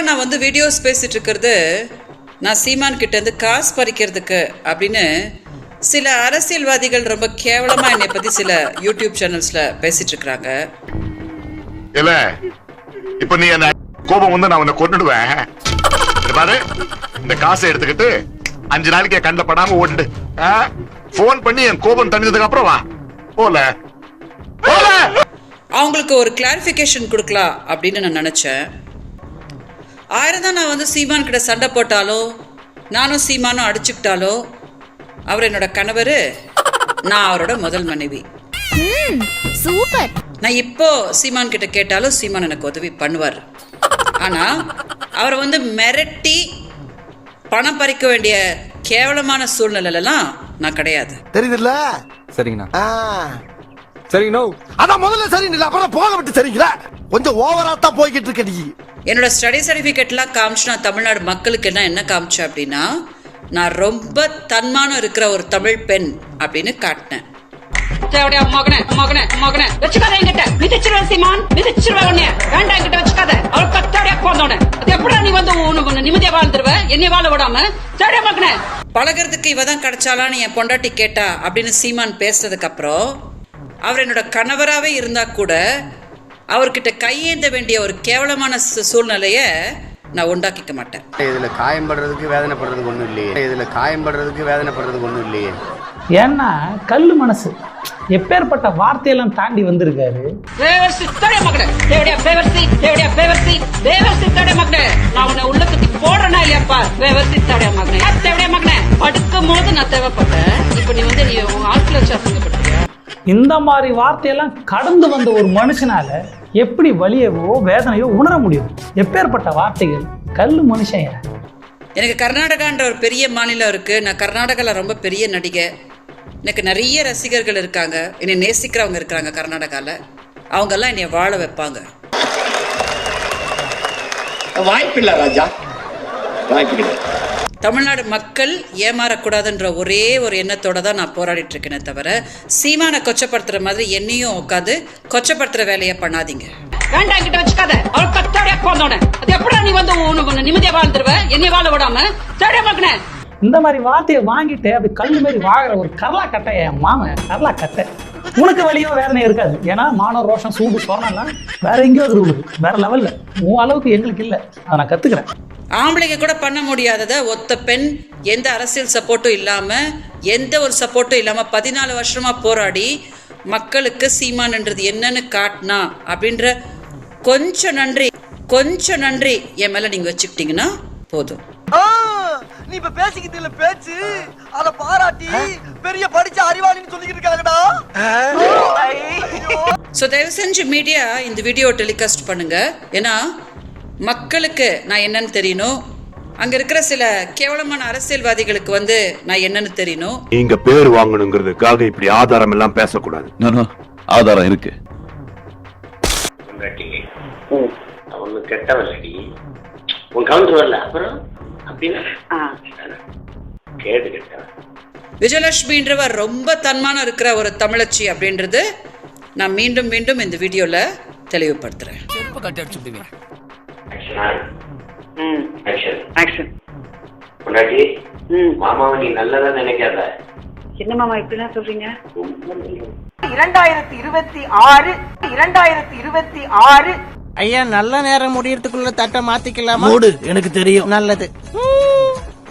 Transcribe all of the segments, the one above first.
எதிராக நான் வந்து வீடியோஸ் பேசிட்டு இருக்கிறது நான் சீமான் கிட்ட இருந்து காசு பறிக்கிறதுக்கு அப்படின்னு சில அரசியல்வாதிகள் ரொம்ப கேவலமா என்னை பத்தி சில யூடியூப் சேனல்ஸ்ல பேசிட்டு இருக்கிறாங்க இல்ல இப்ப நீ என்ன கோபம் வந்து நான் உன்னை கொண்டுடுவேன் பாரு இந்த காசை எடுத்துக்கிட்டு அஞ்சு நாளைக்கு கண்ணில் படாம ஓட்டு போன் பண்ணி என் கோபம் தணிஞ்சதுக்கு அப்புறம் வா. போல. போல. அவங்களுக்கு ஒரு கிளாரிஃபிகேஷன் கொடுக்கலாம் அப்படின்னு நான் நினச்சேன். ஆயிரம் தான் நான் வந்து சீமான் கிட்ட சண்டை போட்டாலோ நானும் சீமானும் அடிச்சுக்கிட்டாலோ அவர் என்னோட கணவர் நான் அவரோட முதல் மனைவி. ம் சூப்பர். நான் இப்போ சீமான் கிட்ட கேட்டாலும் சீமான் எனக்கு உதவி பண்ணுவார். ஆனா அவரை வந்து மிரட்டி பணம் பறிக்க வேண்டிய கேவலமான சூழ்நிலையிலலாம் நான் கிடையாது. தெரியுதுல்ல? சரிங்கண்ணா. சரிங்கண்ணா அதான் முதல்ல சரி இல்ல அப்புறம் போக விட்டு சரிங்களா? கொஞ்சம் ஓவரா தான் போய்கிட்டு இருக்க நீ. என்னோட ஸ்டடி சர்டிஃபிகேட்லாம் காமிச்சு நான் தமிழ்நாடு மக்களுக்கு என்ன என்ன காமிச்சேன் அப்படின்னா நான் ரொம்ப தன்மானம் இருக்கிற ஒரு தமிழ் பெண் அப்படின்னு காட்டினேன். பழகிறதுக்கு இவ தான் கிடைச்சாலான்னு என் பொண்டாட்டி கேட்டா அப்படின்னு சீமான் பேசுனதுக்கு அப்புறம் அவர் என்னோட கணவராகவே இருந்தா கூட அவர்கிட்ட கையேந்த வேண்டிய ஒரு கேவலமான சூ- சூழ்நிலைய நான் உண்டாக்கிக்க மாட்டேன். இதுல காயம்படுறதுக்கு வேதனைப்படுறதுக்கு ஒண்ணும் இல்லையே. இதுல காயம்படுறதுக்கு வேதனைப்படுறதுக்கு ஒண்ணும் இல்லையே. ஏன்னா கல் மனசு. எப்பேற்பட்ட வார்த்தையெல்லாம் தாண்டி வந்திருக்காரு? இந்த மாதிரி வார்த்தையெல்லாம் கடந்து வந்த ஒரு மனுஷனால எப்படி வலியவோ வேதனையோ உணர முடியும். எப்பேற்பட்ட வார்த்தைகள் கல் மனுஷன்? எனக்கு கர்நாடகான்ற ஒரு பெரிய மாநிலம் இருக்கு. நான் கர்நாடகாவில் ரொம்ப பெரிய நடிகை. எனக்கு நிறைய ரசிகர்கள் இருக்காங்க. என்னை நேசிக்கிறவங்க இருக்கிறாங்க கர்நாடகாவில் அவங்கெல்லாம் என்னை வாழ வைப்பாங்க. வாய்ப்பில்லை ராஜா. வாய்ப்பில்லை. தமிழ்நாடு மக்கள் ஏமாறக்கூடாதுன்ற ஒரே ஒரு எண்ணத்தோட தான் நான் போராடிட்டு இருக்கேனே தவிர சீமானை கொச்சப்படுத்துற மாதிரி என்னையும் உட்காந்து கொச்சப்படுத்துற வேலையை பண்ணாதீங்க. வேண்டாம் என்கிட்ட வச்சுக்காத. அவள் கத்தாடியா அது எப்படா நீ வந்து உன்னை நிம்மதியா வாழ்ந்துருவ? என்னைய வாழ விடாம? தேவடியா மகனே இந்த மாதிரி வார்த்தையை வாங்கிட்டு அப்படி கல் மாதிரி வாங்குற ஒரு கரலா கட்டை என் மாமன் கரலா கட்டை உனக்கு வலியோ வேதனை இருக்காது. ஏன்னா மான ரோஷம் சூடு சொரணம்லாம் வேற எங்கேயோ அது வேற லெவல்ல உன் அளவுக்கு எங்களுக்கு இல்லை. அதை நான் கத்துக்கிறேன். ஆம்பளைங்க கூட பண்ண முடியாததை ஒத்த பெண் எந்த அரசியல் சப்போர்ட்டும் இல்லாம எந்த ஒரு சப்போர்ட்டும் இல்லாம பதினாலு வருஷமா போராடி மக்களுக்கு சீமான்ன்றது என்னன்னு காட்டினா அப்படின்ற கொஞ்சம் நன்றி கொஞ்சம் நன்றி என் மேல நீங்க வச்சுக்கிட்டீங்கன்னா போதும். நீ இப்ப பேசிக்கிட்டு இல்ல பேச்சு அத பாராட்டி பெரிய படிச்ச அறிவாளின்னு சொல்லிக்கிட்டு இருக்காங்கடா. ஸோ தயவு செஞ்சு மீடியா இந்த வீடியோ டெலிகாஸ்ட் பண்ணுங்க. ஏன்னா மக்களுக்கு நான் என்னன்னு தெரியணும். அங்க இருக்கிற சில கேவலமான அரசியல்வாதிகளுக்கு வந்து நான் என்னன்னு தெரியணும். நீங்க பேர் வாங்கணுங்கிறதுக்காக இப்படி ஆதாரம் எல்லாம் பேசக்கூடாது. ஆதாரம் இருக்கு. அவனு கெட்டவல்லடி. உன் கவுண்டர் வரல அப்புறம்? அப்படின்னா? கேட்டு. கெட்டவன் விஜயலட்சுமின்றவர் ரொம்ப தன்மானம் இருக்கிற ஒரு தமிழச்சி அப்படின்றது நான் மீண்டும் மீண்டும் இந்த வீடியோல தெளிவுபடுத்துறேன். ஆக்ஷன் ஆக்ஷன் பொண்டாட்டி மாமாவை நீ நல்லதா நினைக்காத. என்ன மாமா இப்படிலாம் சொல்றீங்க? இரண்டாயிரத்தி இருபத்தி ஆறு இரண்டாயிரத்தி இருபத்தி ஆறு. ஐயா நல்ல நேரம் முடியறதுக்குள்ள தட்டை மாத்திக்கலாமா? மூடு எனக்கு தெரியும். நல்லது.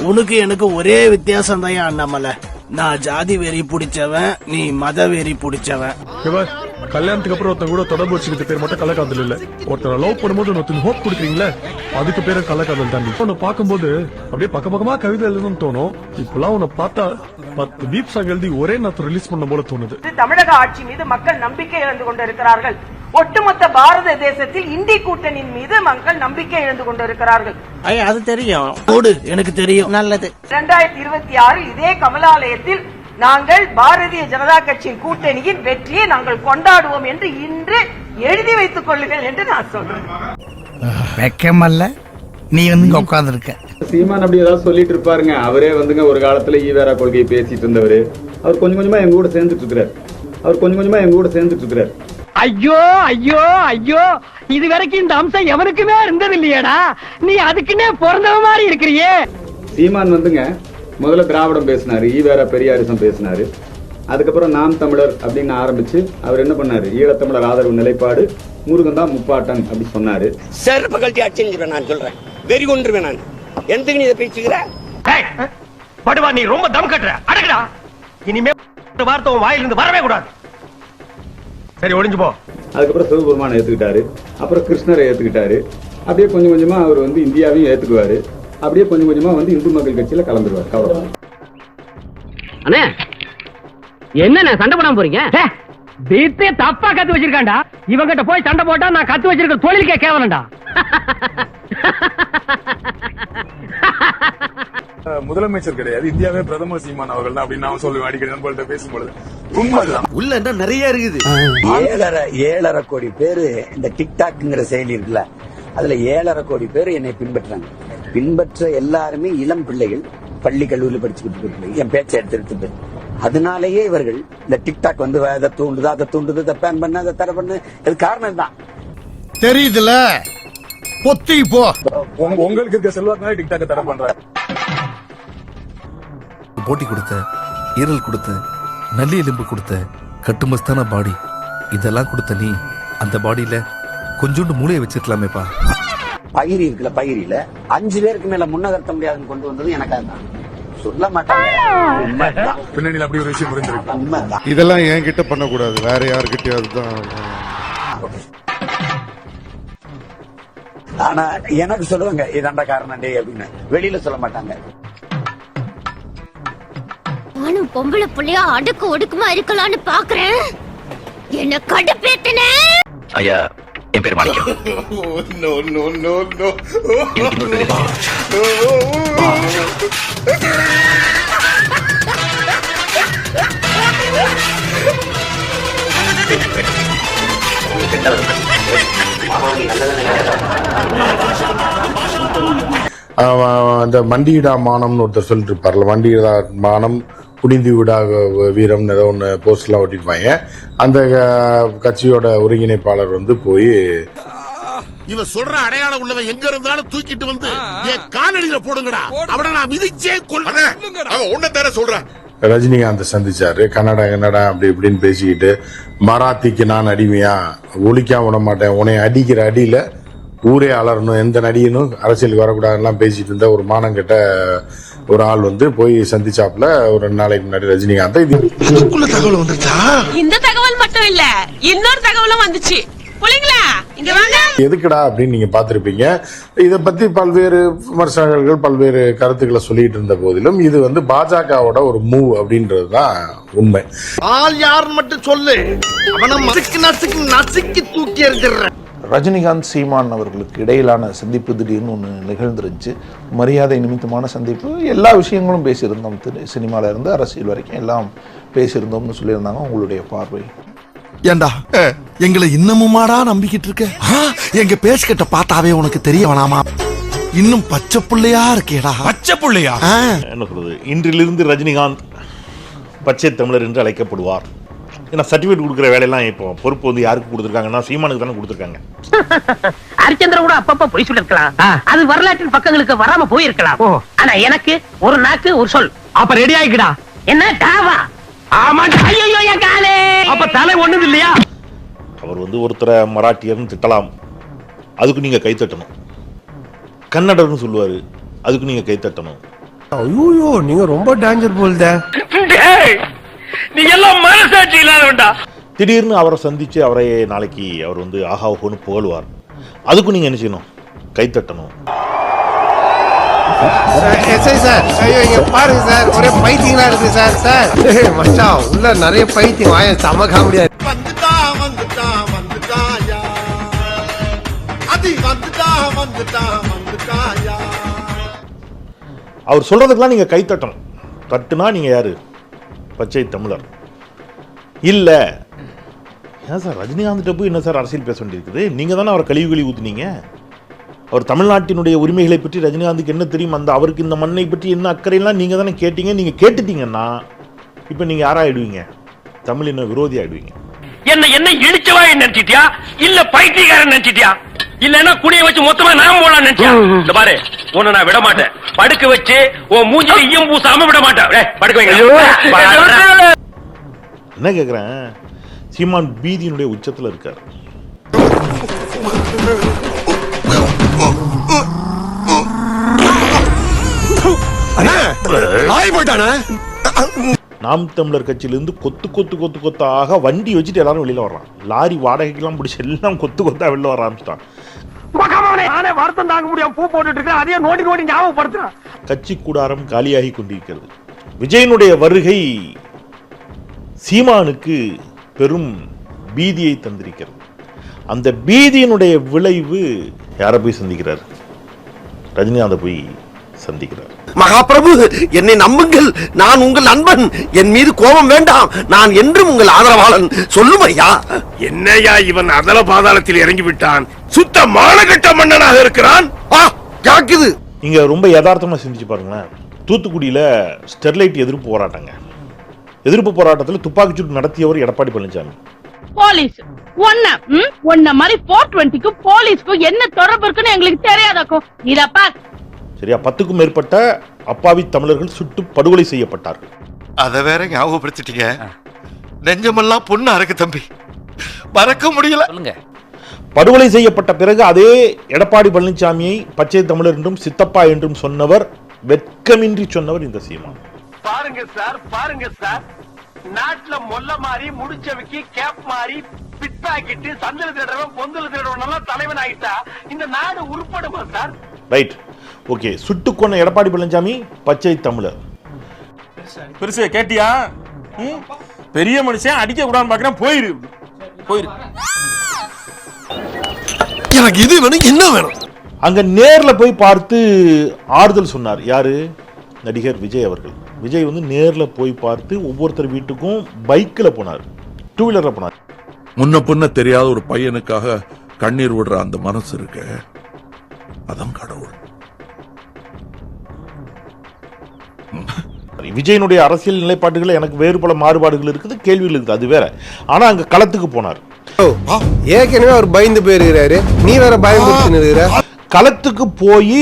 உனக்கு எனக்கு ஒரே வித்தியாசம் தான் அண்ணாமலை. நான் ஜாதி வெறி பிடிச்சவன் நீ மத வெறி பிடிச்சவன். கல்யாணத்துக்கு அப்புறம் ஒருத்தன் கூட தொடர்பு வச்சுக்கிட்ட பேர் மட்டும் கள்ளக்காதல் இல்ல. ஒருத்தனை லவ் பண்ணும்போது ஒருத்தன் ஹோப் கொடுக்குறீங்களே அதுக்கு பேரு கள்ளக்காதல் தாண்டி. உன்னை பார்க்கும்போது அப்படியே பக்க பக்கமா கவிதை எழுதணும்னு தோணும். இப்பெல்லாம் உன்னை பார்த்தா பத்து பீப் சாங் எழுதி ஒரே நேரத்தை ரிலீஸ் பண்ண போல தோணுது. தமிழக ஆட்சி மீது மக்கள் நம்பிக்கை இழந்து கொண்டிருக்கிறார்கள். ஒட்டுமொத்த பாரத தேசத்தில் இந்தி கூட்டணியின் மீது மக்கள் நம்பிக்கை இழந்து கொண்டிருக்கிறார்கள். ஐயா அது தெரியும். எனக்கு தெரியும். நல்லது. இரண்டாயிரத்தி இருபத்தி ஆறில் இதே கமலாலயத்தில் நாங்கள் பாரதிய ஜனதா கட்சியின் கூட்டணியின் வெற்றியை நாங்கள் கொண்டாடுவோம் என்று இன்று எழுதி வைத்துக் கொள்ளுங்கள் என்று நான் சொல்றேன். வெக்கமல்ல. நீ வந்து இங்க உட்கார்ந்து இருக்க சீமான் அப்படி ஏதாவது சொல்லிட்டு இருப்பாருங்க. அவரே வந்துங்க ஒரு காலத்துல ஈவேரா கொள்கையை பேசிட்டு இருந்தவரு. அவர் கொஞ்சம் கொஞ்சமா எங்க கூட சேர்ந்துட்டு இருக்கிறார். அவர் கொஞ்சம் கொஞ்சமா எங்க கூட சேர்ந்துட்டு இருக்கிறார். ஐயோ ஐயோ ஐயோ. இது வரைக்கும் இந்த அம்சம் எவனுக்குமே இருந்தது இல்லையேடா நீ அதுக்குன்னே பிறந்தவ மாதிரி இருக்கிறியே. சீமான் வந்துங்க முதல்ல திராவிடம் பேசினாரு. ஈவேரா பெரியாரிசம் பேசினாரு. அதுக்கப்புறம் நாம் தமிழர் அப்படின்னு ஆரம்பிச்சு அவர் என்ன பண்ணாரு? ஈழத்தமிழர் ஆதரவு நிலைப்பாடு முருகன் தான் முப்பாட்டன் அப்படி சொன்னாரு. செருப்பு கழட்டி அடிச்சுருவேன் நான் சொல்றேன். வெறி கொண்டுருவேன் நான். எந்தக்கு நீ இதை பேசுகிற படுவா நீ ரொம்ப தம் கட்டுற. அடக்கடா. இனிமே வார்த்தை உன் வாயிலிருந்து வரவே கூடாது. சரி ஒளிஞ்சு போ. அதுக்கப்புறம் சிவபெருமானை ஏத்துக்கிட்டாரு. அப்புறம் கிருஷ்ணரை ஏத்துக்கிட்டாரு. அப்படியே கொஞ்சம் கொஞ்சமா அவர் வந்து இந்தியாவையும் ஏத்துக்குவாரு. அப்படியே கொஞ்சம் கொஞ்சமா வந்து இந்து மக்கள் கட்சியில கலந்துருவார். கவலை அண்ணே என்ன சண்டை போடாம போறீங்க? வீட்டே தப்பா கத்து வச்சிருக்காண்டா இவங்கிட்ட போய் சண்டை போட்டா நான் கத்து வச்சிருக்க தொழிலுக்கே கேவலண்டா முதலமைச்சர் கிடையாது. இந்தியாவே பிரதமர் சீமான் அவர்கள் தான் அப்படின்னு நான் சொல்லுவேன். அடிக்கடி நண்பர்கள்ட்ட பேசும்பொழுது. உண்மைதான். உள்ள என்ன நிறைய இருக்குது. ஏழரை ஏழரை கோடி பேரு இந்த டிக்டாக்ங்கிற செயலி இருக்குல்ல அதுல ஏழரை கோடி பேர் என்னை பின்பற்றாங்க பின்பற்ற எல்லாருமே இளம் பிள்ளைகள் பள்ளி கல்லூரியில் படிச்சுக்கிட்டு இருக்க பிள்ளைகள். என் பேச்சை எடுத்து எடுத்து பேர் அதனாலேயே இவர்கள் இந்த டிக்டாக் வந்து அதை தூண்டுது அதை தூண்டுது இதை பேன் பண்ண அதை தடை பண்ணு. இது காரணம் தான். தெரியுதுல? பொத்தி போ. உங்க- உங்களுக்கு இருக்க செல்வாக்குனால டிக்டாக்க தடை பண்றாரு. போட்டி கொடுத்த ஈரல் கொடுத்த நல்லி எலும்பு கொடுத்த கட்டுமஸ்தான பாடி. இதெல்லாம் கொடுத்த நீ அந்த பாடியில கொஞ்சோண்டு மூளையை வச்சிருக்கலாமேப்பா. பயிரி இருக்குல்ல பயிரில. அஞ்சு பேருக்கு மேல முன்னகர்த்த முடியாதுன்னு கொண்டு வந்தது எனக்காக தான் சொல்ல மாட்டாங்க. உண்மைதான். பின்னணியில் அப்படி ஒரு விஷயம் புரிஞ்சிருக்கு. உண்மைதான். இதெல்லாம் என்கிட்ட பண்ணக்கூடாது. வேற யாருக்கிட்டயாவது தான் ஆனா எனக்கு சொல்லுவாங்க இதாண்டா காரணம் டே அப்படின்னு. வெளியில சொல்ல மாட்டாங்க. நானும் பொம்பளை புள்ளையா அடுக்கு ஒடுக்குமா இருக்கலாம்னு பாக்குறேன். என்ன கடுப்பேத்தன. ஐயா என் பேர் மாணிக்கம். அந்த மண்டியிடா மானம்னு ஒருத்தர் சொல்லிட்டு இருப்பார்ல மண்டியிடா மானம் குடிந்து விடா வீரம் ஏதோ ஒன்று போஸ்ட்லாம் ஒட்டிருப்பாங்க அந்த கட்சியோட ஒருங்கிணைப்பாளர் வந்து போய் இவன் சொல்ற அடையாளம் உள்ளவன் எங்க இருந்தாலும் தூக்கிட்டு வந்து என் காலடியில போடுங்கடா. அவனை நான் மிதிச்சே கொள்ள அவன் ஒன்ன தர சொல்றான். ரஜினிகாந்த் சந்திச்சாரு. கன்னடா கன்னடா அப்படி இப்படின்னு பேசிக்கிட்டு மராத்திக்கு நான் அடிமையா? ஒழிக்காம விட மாட்டேன். உன்னை அடிக்கிற அடியில ஊரே அலறணும். எந்த நடிகனும் அரசியலுக்கு வரக்கூடாதுலாம் பேசிட்டு இருந்த ஒரு மானங்கெட்ட ஒரு ஆள் வந்து போய் சந்திச்சாப்புல ஒரு ரெண்டு நாளைக்கு முன்னாடி ரஜினிகாந்த் இது அதுக்குள்ள தகவல் வந்துருச்சா? இந்த தகவல் மட்டும் இல்ல இன்னொரு தகவலும் வந்துச்சு. எதுக்குடா அப்படின்னு நீங்க பார்த்திருப்பீங்க. இதை பத்தி பல்வேறு விமர்சகர்கள் பல்வேறு கருத்துக்களை சொல்லிட்டு இருந்த போதிலும் இது வந்து பாஜகவோட ஒரு மூவ் அப்படின்றது தான் உண்மை. ஆள் யாருன்னு மட்டும் சொல்லு. அவனை நசுக்கு நசுக்கு நசுக்கி தூக்கி எறிஞ்சிடுறேன். ரஜினிகாந்த் சீமான் அவர்களுக்கு இடையிலான சந்திப்பு திடீர்னு ஒன்று நிகழ்ந்துருச்சு மரியாதை நிமித்தமான சந்திப்பு. எல்லா விஷயங்களும் பேசியிருந்தோம். திரு சினிமால இருந்து அரசியல் வரைக்கும் எல்லாம் பேசியிருந்தோம்னு சொல்லியிருந்தாங்க உங்களுடைய பார்வை. ஏண்டா? எங்களை இன்னமுமாடா நம்பிக்கிட்டு இருக்க? எங்க பேசிக்கிட்ட பார்த்தாவே உனக்கு தெரிய வேணாமா? இன்னும் பச்சை புள்ளையா இருக்கேடா. பச்சை புள்ளையா? என்ன சொல்றது? இன்றிலிருந்து ரஜினிகாந்த் பச்சை தமிழர் என்று அழைக்கப்படுவார். ஏன்னா சர்டிஃபிகேட் கொடுக்குற வேலையெல்லாம் இப்போ பொறுப்பு வந்து யாருக்கு கொடுத்துருக்காங்கன்னா சீமானுக்கு தானே கொடுத்துருக்காங்க. ஹரிச்சந்திர கூட அப்பப்ப பொய் சொல்லிருக்கலாம் அது வரலாற்றின் பக்கங்களுக்கு வராம போயிருக்கலாம். ஆனா எனக்கு ஒரு நாக்கு ஒரு சொல். அப்ப ரெடி ஆயிக்கடா. என்ன? டாவா. ஆமா. ஐயோ என் காலே. அப்ப தலை ஒண்ணுது இல்லையா? அவர் வந்து ஒருத்தரை மராட்டியர்னு திட்டலாம். அதுக்கு நீங்க கை தட்டணும். கன்னடர்னு சொல்லுவாரு. அதுக்கு நீங்க கை தட்டணும். ஐயோ நீங்க ரொம்ப டேஞ்சர் போல்த. நீ எல்லாம் மனசாட்சி இல்லாதவன்டா. திடீர்னு அவரை சந்திச்சு அவரை நாளைக்கு அவர் வந்து ஆஹா ஓஹோன்னு புகழ்வார் அதுக்கும் நீங்க என்ன செய்யணும்? கை தட்டணும். SI sir. ஐயோ இங்க பாருங்க சார். ஒரே பைத்தியங்களா இருக்கு சார் சார். மச்சான் உள்ள நிறைய பைத்தியம். வாய செம காமெடியா வந்துட்டா வந்துட்டா வந்துட்டாயா அது வந்துட்டா வந்துட்டா வந்துட்டாயா அவர் சொல்றதுக்கெல்லாம் நீங்க கை தட்டணும். தட்டுனா நீங்க யாரு? பச்சை தமிழர். இல்லை. ஏன் சார் ரஜினிகாந்த் போய் என்ன சார் அரசியல் பேச வேண்டியிருக்குது? நீங்கள் தானே அவரை கழிவு கழிவு ஊற்றுனீங்க அவர் தமிழ்நாட்டினுடைய உரிமைகளை பற்றி ரஜினிகாந்துக்கு என்ன தெரியும்? அந்த அவருக்கு இந்த மண்ணை பற்றி என்ன அக்கறையெல்லாம் நீங்கள் தானே கேட்டீங்க? நீங்கள் கேட்டுட்டீங்கன்னா இப்போ நீங்கள் யாராகிடுவீங்க தமிழ் என்ன விரோதி ஆகிடுவீங்க என்ன என்ன இடிச்சவா நினைச்சிட்டியா? இல்ல பைத்தியக்காரன் நினைச்சிட்டியா? இல்லன்னா குடிய வச்சு மொத்தமா நான் போலாம் நினைச்சியா? இந்த பாரு உன்னை நான் விட மாட்டேன் படுக்க வச்சு உன் மூஞ்சில ஈயம் பூசாம விட மாட்டேன் டேய், படுக்க வைங்க. என்ன கேக்குறேன்? சீமான் பீதியினுடைய உச்சத்துல இருக்காரு. நாம் தமிழர் கட்சியிலிருந்து கொத்து கொத்து கொத்து கொத்தாக வண்டி வச்சுட்டு எல்லாரும் வெளியில வர்றான். லாரி வாடகைக்கெல்லாம் பிடிச்சி எல்லாம் கொத்து கொத்தா வெளில வர ஆரம்பிச்சிட்டான். நானே வருத்தம் தாங்க முடியாம பூ போட்டுட்டு இருக்கேன். அதையே நோடி நோடி ஞாபகப்படுத்துறேன். கட்சி கூடாரம் காலியாகி கொண்டிருக்கிறது. விஜயனுடைய வருகை சீமானுக்கு பெரும் பீதியை தந்திருக்கிறது. அந்த பீதியினுடைய விளைவு யாரை போய் சந்திக்கிறார்? ரஜினிகாந்தை போய் சந்திக்கிறார். மகாபிரபு என்னை நம்புங்கள். நான் உங்கள் நண்பன். என் மீது கோபம் வேண்டாம். நான் என்றும் உங்கள் ஆதரவாளன். சொல்லும் ஐயா. என்னையா இவன் அதல பாதாளத்தில் இறங்கி விட்டான் சுத்த மானகட்ட மன்னனாக இருக்கிறான்? ஆ காக்குது இங்க ரொம்ப யதார்த்தமா சிந்திச்சு பாருங்களேன். தூத்துக்குடியில ஸ்டெர்லைட் எதிர்ப்பு போராட்டங்க. எதிர்ப்பு போராட்டத்தில் துப்பாக்கிச்சூடு நடத்தியவர் எடப்பாடி பழனிசாமி. போலீஸ். ஒன்ன ம்? உன்ன மாதிரி போர் டுவெண்ட்டிக்கும் போலீஸ்க்கும் என்ன தொடர்பு இருக்குன்னு எங்களுக்கு தெரியாதாக்கும் இதப்பா சரியா? பத்துக்கும் மேற்பட்ட அப்பாவி தமிழர்கள் சுட்டு படுகொலை செய்யப்பட்டார்கள். அத வேற ஞாபகப்படுத்திட்டீங்க. நெஞ்சமெல்லாம் பொண்ணு அறக்கு தம்பி. மறக்க முடியல. படுகொலை செய்யப்பட்ட பிறகு அதே எடப்பாடி பழனிசாமியை பச்சை தமிழர் என்றும் சித்தப்பா என்றும் சொன்னவர் வெட்கமின்றி சொன்னவர் இந்த சீமான். பாருங்க சார் பாருங்க சார். நாட்டுல மொல்ல மாறி முடிச்சவைக்கு கேப் மாறி பிட் பாக்கெட்டு சந்தில திருடுறவன் பொந்துல திருடுறவன் எல்லாம் தலைவன் ஆகிட்டா இந்த நாடு உருப்படுமா சார்? ரைட். ஓகே சுட்டு கொன்ன எடப்பாடி பழனிசாமி பச்சை தமிழர். பெருசு கேட்டியா? ம்? பெரிய மனுஷன் அடிக்க கூடாதுன்னு பாக்குறேன் போயிரு. போயிரு. எனக்கு இது வேணும் என்ன வேணும்? அங்க நேர்ல போய் பார்த்து ஆறுதல் சொன்னார். யாரு? நடிகர் விஜய் அவர்கள். விஜய் வந்து நேர்ல போய் பார்த்து ஒவ்வொருத்தர் வீட்டுக்கும் பைக்ல போனார். டூ வீலர்ல போனார். முன்ன பின்ன தெரியாத ஒரு பையனுக்காக கண்ணீர் விடுற அந்த மனசு இருக்க. அதான் கடவுள். விஜயனுடைய அரசியல் நிலைப்பாட்டுகள் எனக்கு வேறு பல மாறுபாடுகள் இருக்குது கேள்விகள் இருக்குது அது வேற. ஆனா அங்க களத்துக்கு போனார். ஏற்கனவே அவர் பயந்து போயிருக்கிறாரு. நீ வேற பயமுறுத்தினுக்கிற களத்துக்கு போய்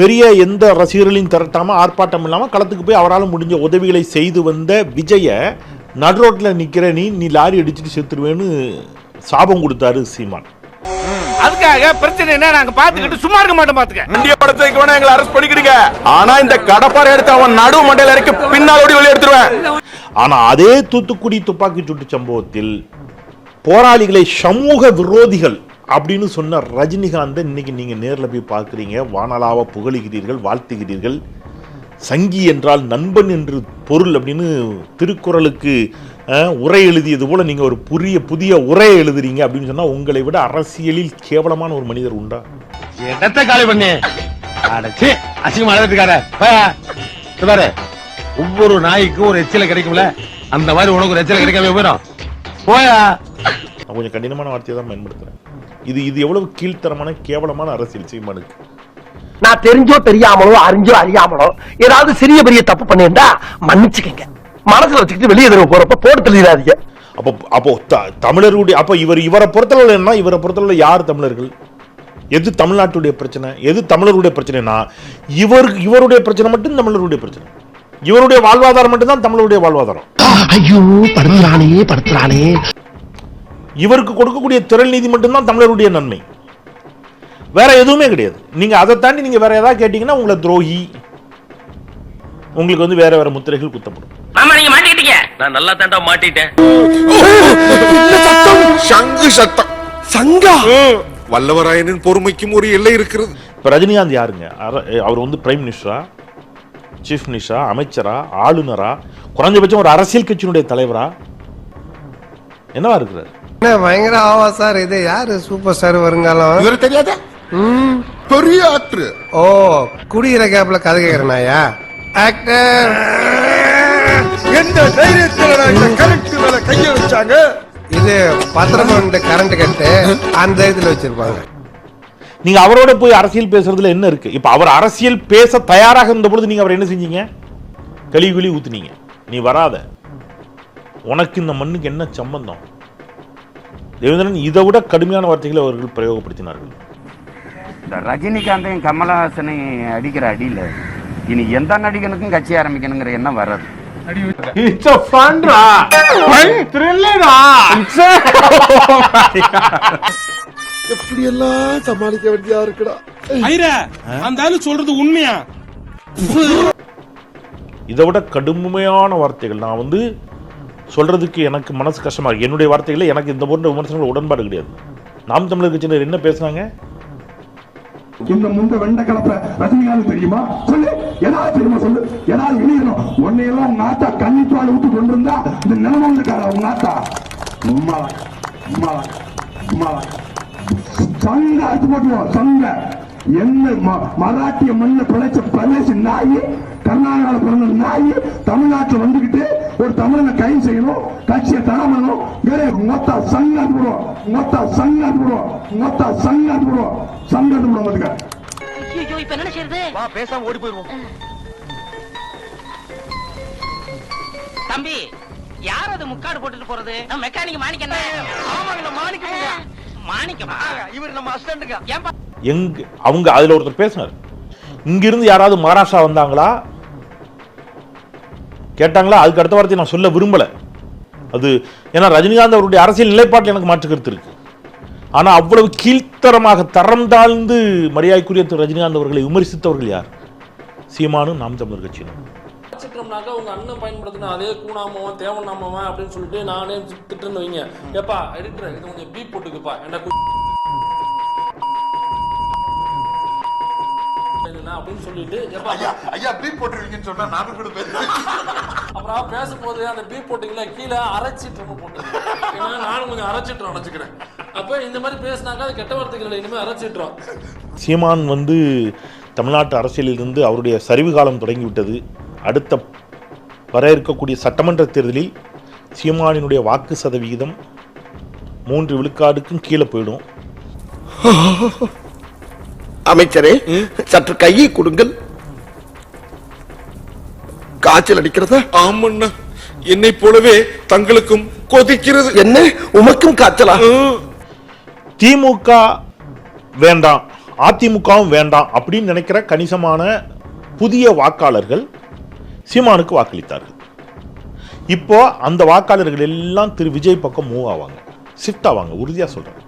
பெரிய எந்த ரசிகர்களையும் திரட்டாம ஆர்ப்பாட்டம் இல்லாம களத்துக்கு போய் அவரால் முடிஞ்ச உதவிகளை செய்து வந்த விஜய நடுரோட்டில் நிக்கிற நீ நீ லாரி அடிச்சுட்டு செத்துருவேன்னு சாபம் கொடுத்தாரு சீமான். அதுக்காக பிரச்சனை என்ன நாங்க பாத்துக்கிட்டு சும்மா இருக்க மாட்டோம் பாத்துக்க. இந்திய படத்துக்கு வேணா எங்களை அரெஸ்ட் பண்ணிக்கிடுங்க. ஆனா இந்த கடப்பாறை எடுத்து அவன் நடு மண்டையில இறக்கி பின்னால் ஓடி வெளியே எடுத்துருவேன். ஆனா அதே தூத்துக்குடி துப்பாக்கி சூட்டு சம்பவத்தில் போராளிகளை சமூக விரோதிகள் அப்படின்னு சொன்ன ரஜினிகாந்தை இன்னைக்கு நீங்க நேர்ல போய் பார்க்குறீங்க. வானலாவ புகழுகிறீர்கள் வாழ்த்துகிறீர்கள். சங்கி என்றால் நண்பன் என்று பொருள் அப்படின்னு திருக்குறளுக்கு உரை எழுதியது போல நீங்க ஒரு புதிய புதிய உரை எழுதுறீங்க அப்படின்னு சொன்னா உங்களை விட அரசியலில் கேவலமான ஒரு மனிதர் உண்டா? இடத்தை காலி பண்ணி? அடைச்சு அசிங்கமா அழுதுக்கார பாரு. ஒவ்வொரு நாய்க்கும் ஒரு எச்சில கிடைக்கும்ல? அந்த மாதிரி உனக்கு ஒரு எச்சில கிடைக்காம போயிடும். போயா. நான் கொஞ்சம் கடினமான வார்த்தையை தான் பயன்படுத்துறேன். இது இது எவ்வளவு கீழ்த்தரமான கேவலமான அரசியல் சீமானுக்கு? நான் தெரிஞ்சோ தெரியாமலோ அறிஞ்சோ அறியாமலோ ஏதாவது சிறிய பெரிய தப்பு பண்ணிருந்தா மன்னிச்சுக்கங்க. மனசுல வச்சுக்கிட்டு வெளியே தருவ போறப்ப போட்டு தெளிடாதீங்க அப்போ அப்போ த- தமிழருடைய அப்போ இவர் இவரை பொறுத்தளவில் என்ன இவரை பொறுத்தளவில் யார் தமிழர்கள்? எது தமிழ்நாட்டுடைய பிரச்சனை? எது தமிழருடைய பிரச்சனைனா இவர் இவருடைய பிரச்சனை மட்டும் தமிழருடைய பிரச்சனை. இவருடைய வாழ்வாதாரம் மட்டும்தான் தமிழருடைய வாழ்வாதாரம். ஐயோ படுத்துறானே படுத்துறானே. இவருக்கு கொடுக்கக்கூடிய திரள் நீதி மட்டும்தான் தமிழருடைய நன்மை. வேற எதுவுமே கிடையாது. நீங்க அதை தாண்டி நீங்க வேற ஏதாவது கேட்டீங்கன்னா உங்களை துரோகி உங்களுக்கு வந்து வேற வேற முத்திரைகள் குத்தப்படும். ஆமா நீங்க மாட்டிக்கிட்டீங்க. நான் நல்லா தாண்டா மாட்டிட்டேன் சங்கு சத்தம். சங்கா! வல்லவராயனின் பொறுமைக்கும் ஒரு எல்லை இருக்கிறது. இப்போ ரஜினிகாந்த் யாருங்க? அர- அவர் வந்து பிரைம் மினிஸ்டரா சீஃப் மினிஸ்டரா அமைச்சரா ஆளுநரா குறைஞ்சபட்சம் ஒரு அரசியல் கட்சியினுடைய தலைவரா? என்னவா இருக்கிறார்? என்ன பயங்கர ஆவா சார் இது யாரு சூப்பர் ஸ்டார் வருங்காலம்? இவர் தெரியாத? பெரிய ஆற்று ஓ குடிக்கிற கேப்ல கதை கேக்குறனாயா ஆக்டர். எந்த தைரியத்துல இந்த கரெக்ட் மேல கைய வச்சாங்க? இது பத்திரம் கரண்ட் கட்டு அந்த இதுல வச்சிருப்பாங்க. நீங்க அவரோட போய் அரசியல் பேசுறதுல என்ன இருக்கு? இப்ப அவர் அரசியல் பேச தயாராக இருந்த பொழுது நீங்க அவர் என்ன செஞ்சீங்க? கழி குழி ஊத்துனீங்க. நீ வராத. உனக்கு இந்த மண்ணுக்கு என்ன சம்பந்தம்? தேவேந்திரன் இதை விட கடுமையான வார்த்தைகளை அவர்கள் பிரயோகப்படுத்தினார்கள். இந்த ரஜினிகாந்தையும் கமலஹாசனையும் அடிக்கிற அடியில இனி எந்த நடிகனுக்கும் கட்சி ஆரம்பிக்கணுங்கிற எண்ணம் ரா எப்படி எல்லாம் சமாளிக்க வேண்டியதா இருக்குடா. ஐரா அந்த ஆளு சொல்றது உண்மையா? இதை விட கடுமையான வார்த்தைகள். நான் வந்து சொல்றதுக்கு எனக்கு மனசு கஷ்டமா இருக்கு. என்னுடைய வார்த்தைகளில் எனக்கு இந்த போன்ற விமர்சனங்கள் உடன்பாடு கிடையாது. நாம் தமிழர் கட்சியினர் என்ன பேசுனாங்க? இந்த முந்த வெண்ட கலப்ப ரஜினிகாந்த் தெரியுமா? சொல்லு. ஏதாவது தெரியுமா சொல்லு? ஏதாவது எழுதணும் உன்னையெல்லாம் உங்க ஆத்தா கண்ணிப்பால் விட்டு கொண்டு இருந்தா இந்த நிலைமை வந்துருக்காரு உங்க ஆத்தா? உம்மாளா உம்மாளா உம்மாளா சங்க அடுத்து போட்டுருவோம் சங்க. என்ன ம- மராட்டிய மண்ணில் பிழைச்ச பிரதேச நாய் கர்நாடகாவில் பிறந்த நாய் தமிழ்நாட்டில் வந்துகிட்டு ஒரு தமிழனை கைது செய்யணும் கட்சியை தரமணும் வேற மொத்த சங்க அடிச்சு மொத்த சங்க அடிச்சு மொத்த சங்க அடிச்சு சங்க அடிச்சு அதுக்கு ஐயோ இப்ப என்ன செய்யறது வா பேசாம ஓடி போயிருவோம். தம்பி யார் அது முக்காடு போட்டுட்டு போறது? நம்ம மெக்கானிக் மாணிக்கம் ஆமாங்க மாணிக்கம் மாணிக்கமா இவர் நம்ம அசிஸ்டன்ட்டுங்க ஏன்பா? எங்க அவங்க அதுல ஒருத்தர் பேசினார். இங்கிருந்து யாராவது மகாராஷ்டிரா வந்தாங்களா? கேட்டாங்களா? அதுக்கு அடுத்த வார்த்தை நான் சொல்ல விரும்பல. அது ஏன்னா ரஜினிகாந்த் அவருடைய அரசியல் நிலைப்பாட்டில் எனக்கு மாற்று கருத்து இருக்கு. ஆனா அவ்வளவு கீழ்த்தரமாக தரம் தாழ்ந்து மரியாதைக்குரிய திரு ரஜினிகாந்த் அவர்களை விமர்சித்தவர்கள் யார்? சீமானும் நாம் தமிழர் கட்சியினர். வச்சுட்டோம்னாக்கா உங்க அண்ணன் பயன்படுத்தின அதே கூணாமவன் தேவனாமவன் அப்படின்னு சொல்லிட்டு நானே திட்டுன்னு வைங்க ஏப்பா எடிட்டர் இது கொஞ்சம் பீப் போட்டுக்குப்பா என்ன அப்படின்னு சொல்லிட்டு ஏப்பா ஐயா பீப் போட்டுருவீங்கன்னு சொன்னா நானும் கூட பேசுறேன் அப்புறம் பேசும்போது அந்த பீப் போட்டிங்களா கீழே அரைச்சிட்டு போட்டு நானும் கொஞ்சம் அரைச்சிட்டு அணைச்சிக்கிறேன். அப்ப இந்த மாதிரி பேசினாக்கா அது கெட்ட வார்த்தைகள் இனிமே அரைச்சிட்டுறோம். சீமான் வந்து தமிழ்நாட்டு அரசியலிலிருந்து அவருடைய சரிவு காலம் தொடங்கிவிட்டது. அடுத்த வர இருக்கக்கூடிய சட்டமன்ற தேர்தலில் சீமானினுடைய வாக்கு சதவிகிதம் மூன்று விழுக்காடுக்கும் கீழே போயிடும். அமைச்சரே சற்று கையை கொடுங்கள். காய்ச்சல் அடிக்கிறதா? ஆமண்ணா. என்னை போலவே தங்களுக்கும் கொதிக்கிறது. என்ன? உமக்கும் காய்ச்சலா? திமுக வேண்டாம் அதிமுகவும் வேண்டாம் அப்படின்னு நினைக்கிற கணிசமான புதிய வாக்காளர்கள் சீமானுக்கு வாக்களித்தார்கள். இப்போ அந்த வாக்காளர்கள் எல்லாம் திரு விஜய் பக்கம் மூவ் ஆவாங்க ஷிஃப்ட் ஆவாங்க உறுதியாக சொல்கிறாங்க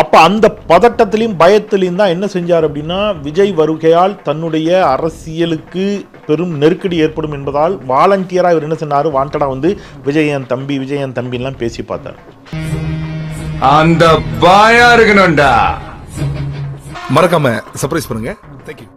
அப்போ அந்த பதட்டத்திலையும் பயத்திலையும் தான் என்ன செஞ்சார் அப்படின்னா விஜய் வருகையால் தன்னுடைய அரசியலுக்கு பெரும் நெருக்கடி ஏற்படும் என்பதால் வாலண்டியராக இவர் என்ன சொன்னார்? வாண்டடா வந்து விஜயன் தம்பி விஜயன் தம்பின்லாம் பேசி பார்த்தார். அந்த பாயா இருக்கணும்டா. மறக்காம சர்ப்ரைஸ் பண்ணுங்க. தேங்க்யூ